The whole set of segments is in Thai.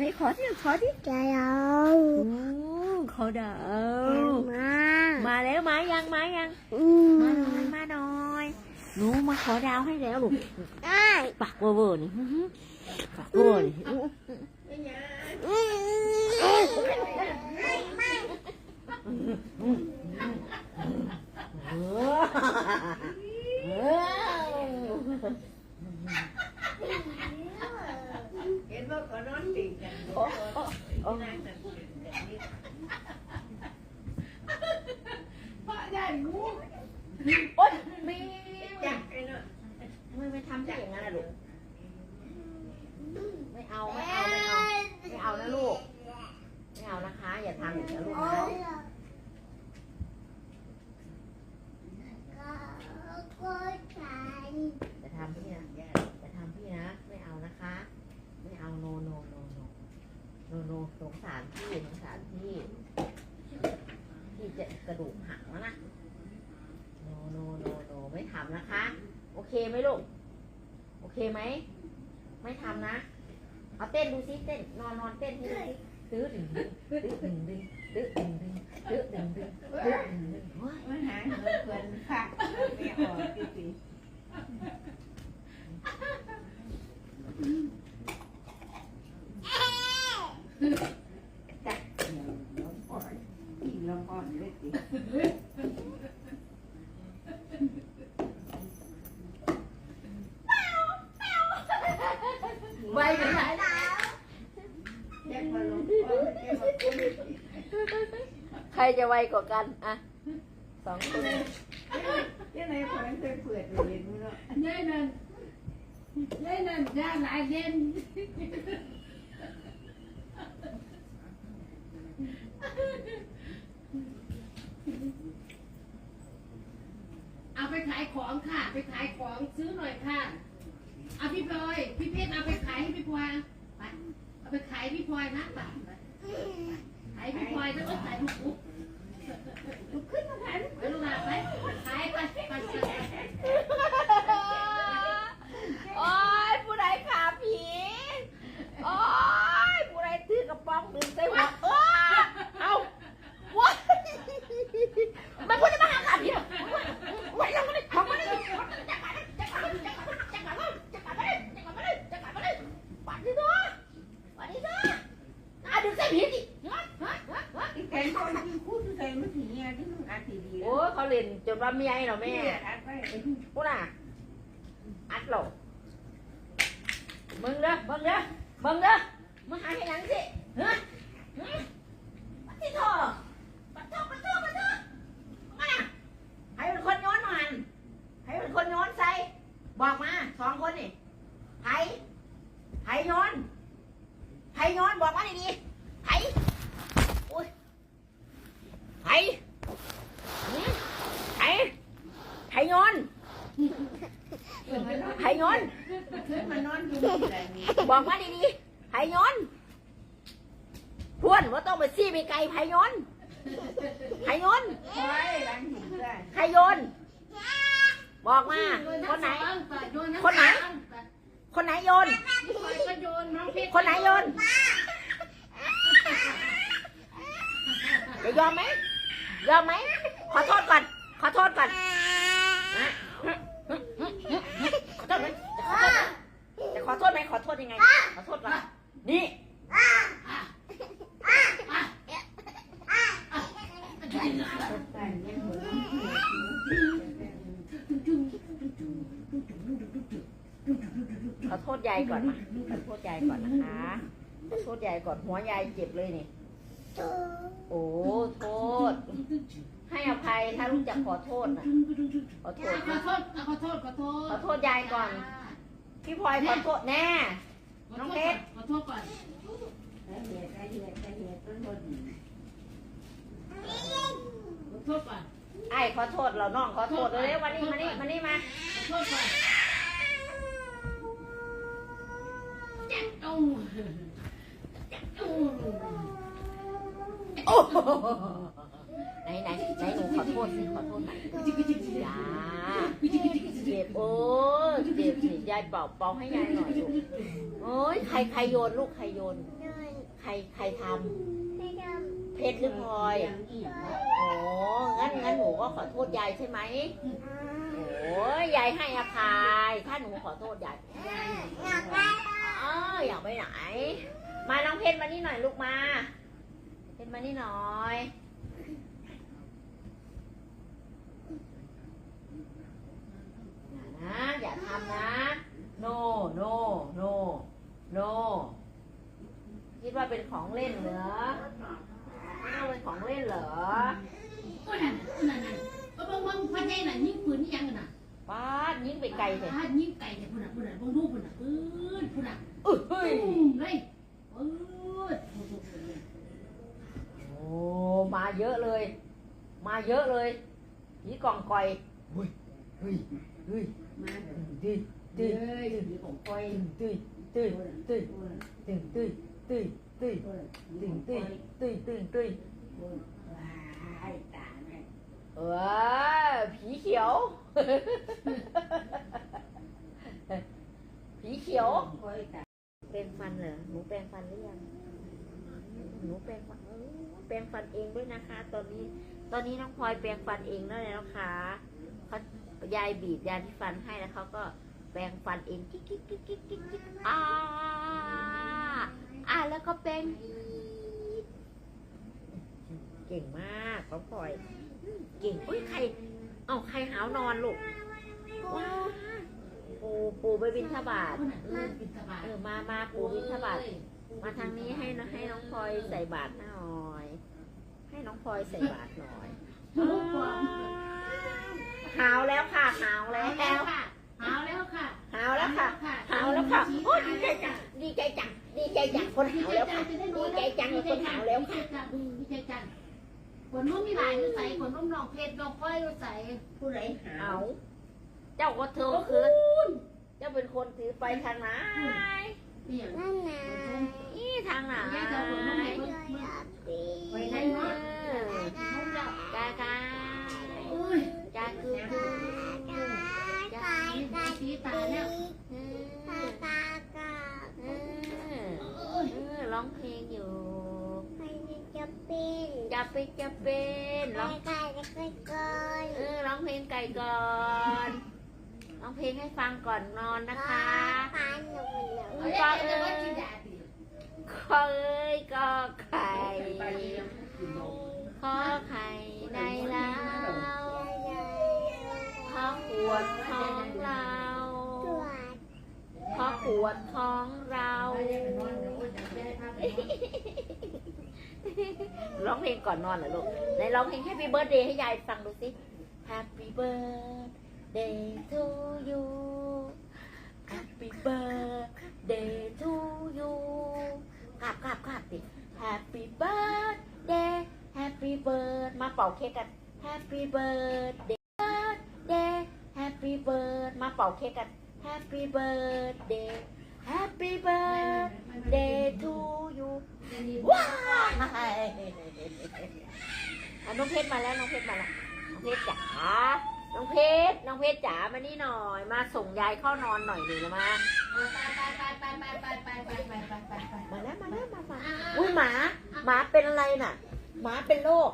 ไหนขอที่ขอที่จะเอาอืมขอดาวมา มาแล้วมายังมายังอืมมาหน่อยมาหน่อยหนูมาขอดาวให้แล้วลูกได้ปากเวอร์เวอร์นี่อื้อหือปากเวอร์เวอร์นี่อื้ออืม เออเออ เห็นว่าเขานอนติด กันโอ้โอ้โอ้นั่งกันติดกันนี่พ่อใหญ่งูโอ๊ยไม่จังไอ้เนาะไม่ไม่ทำอย่างนั้นนะลูกไม่เอาไม่เอาไม่เอาไม่เอานะลูกไม่เอานะคะ อย่าทำอย่างนี้นะลูกนะ ก็ใส่ อย่าทำพี่นะอย่าทำพี่นะ ไม่เอานะคะ ไม่เอาโนโนโนโนโนโน สงสารพี่สงสารพี่พี่จะกระดูกหักแล้วนะโนโนโนโนไม่ทำนะคะ โอเคไหมลูก โอเคไหม ไม่ทำนะ เอาเต้นดูซิเต้น นอนนอนเต้นให้ดูซิตื้อดึงดึงตื้อดึงดึงตื้อดึงดึงตื้อดึงดึงตื้อดึงดึงโอ้ยมันหาเงินเพิ่นค่ะไม่ออกติสิจับน้องพ่อกินน้องพ่อเลยสิ ไวไปไหนล่ะ แยกมาลงพ่อแยกมากุ้ง ใครจะไวกว่ากันอะสองคนยังไงคนนั้นเคยเปิดเรียนมั้งเนาะยายนั่นยายนั่นยาหลายเด่นเอาไปขายของค่ะ ไปขายของซื้อหน่อยค่ะ เอาพี่พลอย พี่เพชรเอาไปขายให้พี่พลอย ไปขายพี่พลอยนะป่ะขายพี่พลอยแล้วก็ขายลูกปุ๊บลุกขึ้นมาขายลูกไปลูกหลานไปขายไปไปไป โอ้ยผู้ใดขาผีโอ้ยผู้ใดถือกระป๋องดึงใส่หัวเออเอาว้ายมันควรจะมาหาขาผีเหรอว้ายยังไม่ได้ทำไม่ได้จับมาเลยจับมาเลยจับมาเลยจับมาเลยจับมาเลยจับมาเลยจับมาเลยปัดดิตัวปัดดิตัวน่าดึงใส่ผีดิฮะฮะฮะฮะ แกงคนที่พูดที่ใส่ไม่ถึงเนี่ยที่มึงอาทีดี โอ้ย เขาเล่นจนว่าเมียเหรอแม่แม่อัดไปกูน่ะอัดเหรอมึงเด้อมึงเด้อมึงเด้อมึงหาให้หนังสิฮะฮะปัดที่ท่อปัดท่อปัดท่อปัดท่อมาน่ะให้เป็นคนโย้อนมาหันให้เป็นคนโย้อนใส่บอกมาสองคนนี่ไผ่ไผ่โย้อนไผ่โย้อนบอกมาดีๆไผ่อุ้ยไผ่หืมไผ่ไผ่โย้อนไผ่โย้อนขึ้นมานอนอยู่นี่แหละนี่บอกมาดีๆไผ่ย้อนพวนว่าต้องไปซี่ไปไกลไผ่ย้อนไผ่ย้อนคอยล้างหินได้ไผ่โยน บอกมา คนไหน คนไหน คนไหนโยนพี่พลอยก็โยนน้องเพชรคนไหนโยนจะยอมไหมยอมไหมขอโทษก่อน ขอโทษก่อนฮะขอโทษไหมจะขอโทษไหมขอโทษยังไง ขอโทษก่อน นี่ แต่ยังหัวน้ำเขอโทษยายก่อนมาขอโทษยายก่อนนะคะขอโทษยายก่อนหัวยายเจ็บเลยนี่ โอ้โทษ ให้อภัยถ้ารู้จักขอโทษนะขอโทษขอโทษขอโทษขอโทษขอโทษยายก่อน พี่พลอยขอโทษแน่ น้องเพชร ขอโทษก่อนเหตุเหตุเหตุต้นบนขอโทษก่อนไอ้ขอโทษเราน้องขอโทษเลยวันนี้มานี่มานี่มา ขอโทษก่อน โอ้โหไหนไหนไหนหนูขอโทษสิขอโทษหน่อยจ้าเจ็บโอ้ยเจ็บสิยายเป่าเป่าให้ยายหน่อยลูกโอ้ยใครใครโยนลูกใครโยนโดนรใครทำเพชรหรือพลอยยังอีกโอ้งั้นงั้นหนูก็ขอโทษยายใช่ไหมโอ้ยยายให้อภัยถ้าหนูขอโทษยาย อยากได้อ๋ออยากไปไหน มาน้องเพชรมานี่หน่อยลูกมา เพชรมานี่หน่อยอย่านะอย่าทำนะ no no no no คิดว่าเป็นของเล่นเหรอคิดว่าเป็นของเล่นเหรอก็นั่นนั่นนั่นก็บางบางพันใหญ่น่ะยิงปืนนี่ยังกันน่ะ ป้าดยิงไปไกลเลยถ้ายิงไก่เนี่ยพุ่นน่ะพุ่นน่ะบางลูกพุ่นน่ะปืนพุ่นน่ะอุ้ยเฮ้ยปุ้มเลยปืนโอ้มาเยอะเลย มาเยอะเลยผีกล่องก่อยเฮ้ยเฮ้ยเฮ้ยมาตื้อเด้ตื้ออมีของคอยตื้อตื้อตื้อตื้อตื้อตื้อตื้อตื้อตื้อตื้อตื้อตื้อตื้อว้ายต เออผีเขียว ผีเขียวคอยตาแปรงฟันเหรอ หนูแปรงฟันหรือยัง หนูแปรงฟันเออแปรงฟันเองด้วยนะคะ ตอนนี้ ตอนนี้น้องพลอยแปรงฟันเองแล้วนะคะเขายายบีบยาที่ฟันให้แล้วเขาก็แปรงฟันเองกิ๊กกิ๊กกิ๊กกิ๊กกิ๊กอ่าอ่าแล้วก็แปรงเก่งมากน้องพลอย เก่งอุ้ยใครเอ้าใครหาวนอนลูกว้าปูปูไปบินทบาทพุ่นน่ะเออบินสบายเออมามาปูบินทบาทมาทางนี้ให้น้องให้น้องพลอยใส่บาตรหน่อย ให้น้องพลอยใส่บาตรหน่อยลูกความหาวแล้วค่ะหาวแล้แล้ววค่ะหาวแล้วค่ะหาวแล้วค่ะหาวแล้วค่ะโอ้ยดีใจจังดีใจจังดีใจจังคนหาวแล้วค่ะดีใจจังคนหาวแล้วค่ะดีใจจัง คนนุ่มมีหลายใส่คนนุ่มลองเพชรลองค่อยใส่ผู้ไรหาเอาเจ้าก็เธอก็คือเจ้าเป็นคนถือไปทางไหนเปี่ยงนั่นนะนี่ทางไหนแม่จะเอาคนนุ่มไหนอเพิ่ยากปีไปไหนเนาะเออกากาอุ้ยกาคือคือ กาย มี กาย สีตาแล้ว เอ ตา อ ตากา เออเออร้องเพลงอยู่ ไปจะเป็น จะไปจะเป็นร้องกายจะไปก่อนเออร้องเพลงไก่ก่อนร้องเพลงให้ฟังก่อนนอนนะคะพาหนูหนูเอ้ยจะว่ากินยาดิขอเอ้ยก็ไข่ขอไข่ในแล้วขอขวดของเราตรวจขอขวดของเรา ร้องเพลงก่อนนอนเหรอลูกไหนร้องเพลง Happy Birthday ให้ยายฟังดูสิ Happy Birthday to you Happy Birthday to you กราบกราบกราบดิ Happy Birthday Happy Birthday มาเป่าเค้กกัน Happy Birthday Birthday Happy Birthday มาเป่าเค้กกัน Happy Birthday Happy birthday to you ว้ายน้องเพชรมาแล้วน้องเพชรมาแล้วน้องเพชรจ๋าน้องเพชรน้องเพชรจ๋ามานี่หน่อย มาส่งยายเข้านอนหน่อยหนึ่งมาไปไปไปไปไปไปไปไปไปมาแล้วมาแล้วมามาอุ้ยหมาหมาเป็นอะไรน่ะหมาเป็นโรค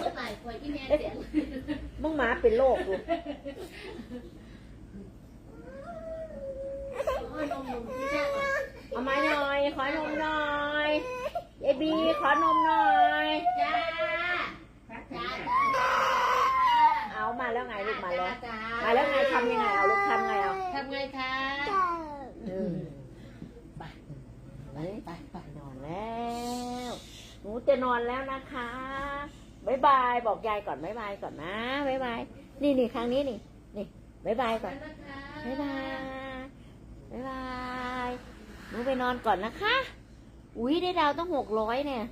เมื่อไหร่คนที่แม่เสียมึงหมาเป็นโรคดู เอามาหน่อย ขอนมหน่อยยายบีขอนมหน่อยจ้าจ้าเอามาแล้วไงลูกมาแล้วมาแล้วไงทำยังไงเอาลูกทำไงเอาทำไงคะไปไปไปนอนแล้วหนูจะนอนแล้วนะคะบายบายบอกยายก่อนบายบายก่อนนะบายบายนี่นี่ครั้งนี้นี่นี่บายบายก่อนบายบาย บายบายหนูไปนอนก่อนนะคะ อุ้ยได้ดาวต้องหกร้อยเนี่ย